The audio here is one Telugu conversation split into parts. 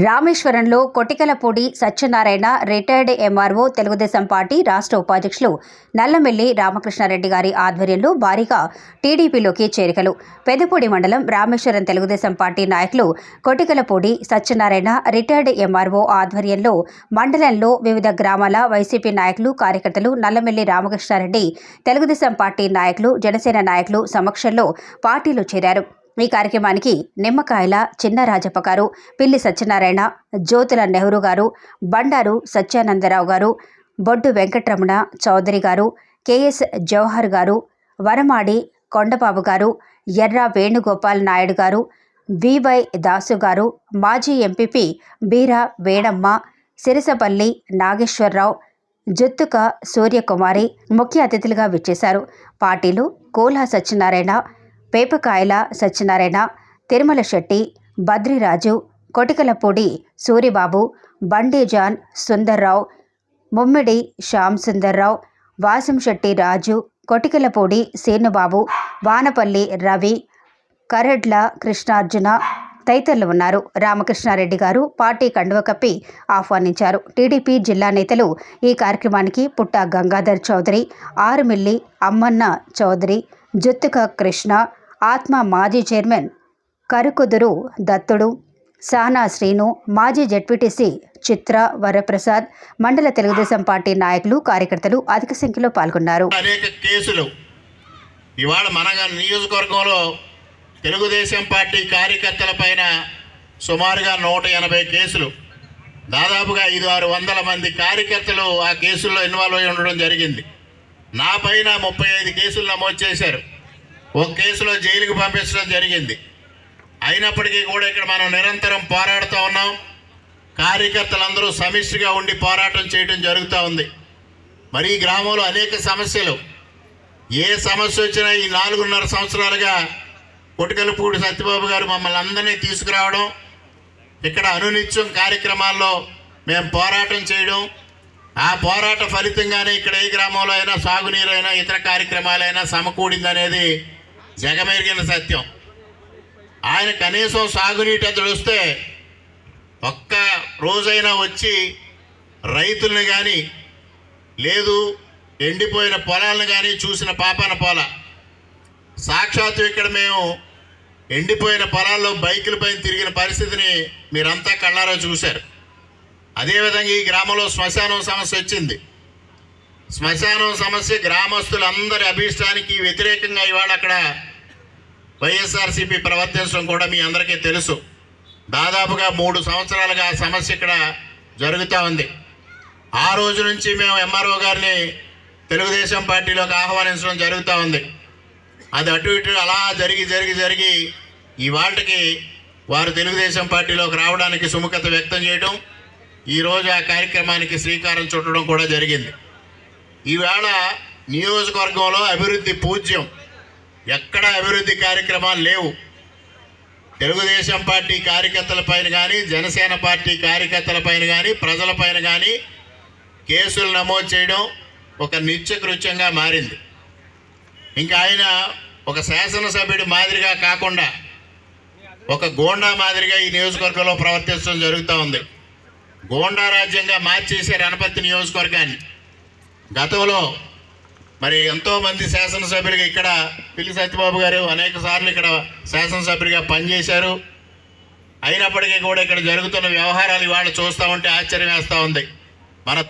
రామేశ్వరంలో Kotikalapudi Satyanarayana retired MRO Telugu Desam party రాష్ట్ర ఉపాధ్యక్షులు నల్లమెల్లి రామకృష్ణారెడ్డి గారి ఆధ్వర్యంలో భారీగా టీడీపీలోకి చేరికలు. పెదపూడి మండలం రామేశ్వరం తెలుగుదేశం పార్టీ నాయకులు కొటికలపూడి సత్యనారాయణ రిటైర్డ్ ఎంఆర్ఓ ఆధ్వర్యంలో మండలంలో వివిధ గ్రామాల వైసీపీ నాయకులు కార్యకర్తలు నల్లమెల్లి రామకృష్ణారెడ్డి తెలుగుదేశం పార్టీ నాయకులు జనసేన నాయకులు సమక్షంలో పార్టీలో చేరారు. ఈ కార్యక్రమానికి నిమ్మకాయల చిన్నరాజప్ప గారు పిల్లి సత్యనారాయణ జ్యోతుల నెహ్రూ గారు బండారు సత్యానందరావు గారు బొడ్డు వెంకటరమణ చౌదరి గారు కెఎస్ జవహర్ గారు వరమాడి కొండబాబు గారు ఎర్ర వేణుగోపాల్ నాయుడు గారు వివై దాసు గారు మాజీ ఎంపీపీ బీరా వేణమ్మ సిరిసపల్లి నాగేశ్వరరావు జుత్తుక సూర్యకుమారి ముఖ్య అతిథులుగా విచ్చేశారు. పార్టీలు కోల్హా సత్యనారాయణ పేపకాయల సత్యనారాయణ తిరుమల శెట్టి బద్రిరాజు కొటికలపూడి సూరిబాబు బండిజాన్ సుందర్రావు ముమ్మిడి శ్యామ్ సుందర్రావు వాసంశెట్టి రాజు కొటికలపూడి సీనుబాబు వానపల్లి రవి కరడ్ల కృష్ణార్జున తదితరులు ఉన్నారు. రామకృష్ణారెడ్డి గారు పార్టీ కండువ కప్పి ఆహ్వానించారు. టీడీపీ జిల్లా నేతలు ఈ కార్యక్రమానికి పుట్ట గంగాధర్ చౌదరి ఆరుమిల్లి అమ్మన్న చౌదరి జుత్తుక కృష్ణ ఆత్మ మాజీ చైర్మన్ కరుకుదురు దత్తుడు సానా శ్రీను మాజీ జడ్పీటీసీ చిత్ర వరప్రసాద్ మండల తెలుగుదేశం పార్టీ నాయకులు కార్యకర్తలు అధిక సంఖ్యలో పాల్గొన్నారు. అనేక కేసులు ఇవాళ మన నియోజకవర్గంలో తెలుగుదేశం పార్టీ కార్యకర్తల పైన సుమారుగా నూట ఎనభై కేసులు దాదాపుగా ఐదు ఆరు వందల మంది కార్యకర్తలు ఆ కేసుల్లో ఇన్వాల్వ్ అయి ఉండడం జరిగింది. నా పైన ముప్పై ఐదు కేసులు నమోదు చేశారు. ఒక కేసులో జైలుకు పంపించడం జరిగింది. అయినప్పటికీ కూడా ఇక్కడ మనం నిరంతరం పోరాడుతూ ఉన్నాం. కార్యకర్తలందరూ సమిష్టిగా ఉండి పోరాటం చేయడం జరుగుతూ ఉంది. మరి ఈ గ్రామంలో అనేక సమస్యలు. ఏ సమస్య వచ్చినా ఈ నాలుగున్నర సంవత్సరాలుగా పుట్టుకలపూడి సత్యబాబు గారు మమ్మల్ని అందరినీ తీసుకురావడం ఇక్కడ అనునిత్యం కార్యక్రమాల్లో మేము పోరాటం చేయడం ఆ పోరాట ఫలితంగానే ఇక్కడ ఏ గ్రామంలో అయినా సాగునీరైనా ఇతర కార్యక్రమాలైనా సమకూడిందనేది జగమెరిగిన సత్యం. ఆయన కనీసం సాగునీటి అతడు వస్తే ఒక్క రోజైనా వచ్చి రైతుల్ని కానీ లేదు ఎండిపోయిన పొలాలను కానీ చూసిన పాపాన పొల. సాక్షాత్తు ఇక్కడ మేము ఎండిపోయిన పొలాల్లో బైకుల పైన తిరిగిన పరిస్థితిని మీరంతా కళ్ళారా చూశారు. అదేవిధంగా ఈ గ్రామంలో శ్మశానం సమస్య వచ్చింది. శ్మశానం సమస్య గ్రామస్తులందరి అభీష్టానికి వ్యతిరేకంగా ఇవాళ అక్కడ వైఎస్ఆర్సీపీ ప్రవర్తించడం కూడా మీ అందరికీ తెలుసు. దాదాపుగా మూడు సంవత్సరాలుగా ఆ సమస్య ఇక్కడ జరుగుతూ ఉంది. ఆ రోజు నుంచి మేము ఎంఆర్ఓ గారిని తెలుగుదేశం పార్టీలోకి ఆహ్వానించడం జరుగుతూ ఉంది. అది అటు ఇటు అలా జరిగి జరిగి జరిగి ఇవాళకి వారు తెలుగుదేశం పార్టీలోకి రావడానికి సుముఖత వ్యక్తం చేయడం ఈరోజు ఆ కార్యక్రమానికి శ్రీకారం చుట్టడం కూడా జరిగింది. ఈవేళ నియోజకవర్గంలో అభివృద్ధి పూజ్యం. ఎక్కడ అభివృద్ధి కార్యక్రమాలు లేవు. తెలుగుదేశం పార్టీ కార్యకర్తలపైన కానీ జనసేన పార్టీ కార్యకర్తలపైన కానీ ప్రజలపైన కానీ కేసులు నమోదు చేయడం ఒక నిత్యకృత్యంగా మారింది. ఇంకా ఆయన ఒక శాసనసభ్యుడి మాదిరిగా కాకుండా ఒక గోండా మాదిరిగా ఈ నియోజకవర్గంలో ప్రవర్తించడం జరుగుతూ ఉంది. గోండా రాజ్యంగా మార్చేసే రణపతి నియోజకవర్గాన్ని. గతంలో మరి ఎంతోమంది శాసనసభ్యులుగా ఇక్కడ పిల్లి సత్యబాబు గారు అనేక సార్లు ఇక్కడ శాసనసభ్యులుగా పనిచేశారు. అయినప్పటికీ కూడా ఇక్కడ జరుగుతున్న వ్యవహారాలు ఇవాళ చూస్తూ ఉంటే ఆశ్చర్యం వేస్తూ ఉంది. మన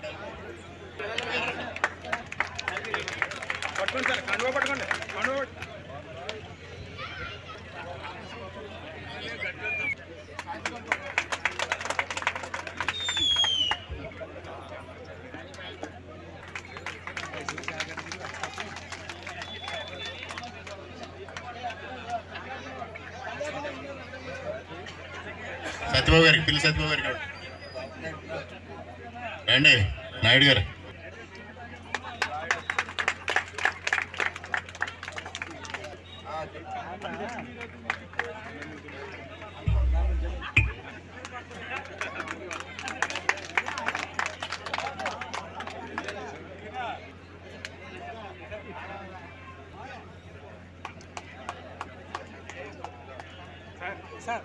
పట్టుకోండి సార్ కండువా పట్టుకోండి. కండువా సత్యబాబు గారికి పిల్లి సత్యబాబు గారికి. రండి నాయుడు గారు? సార్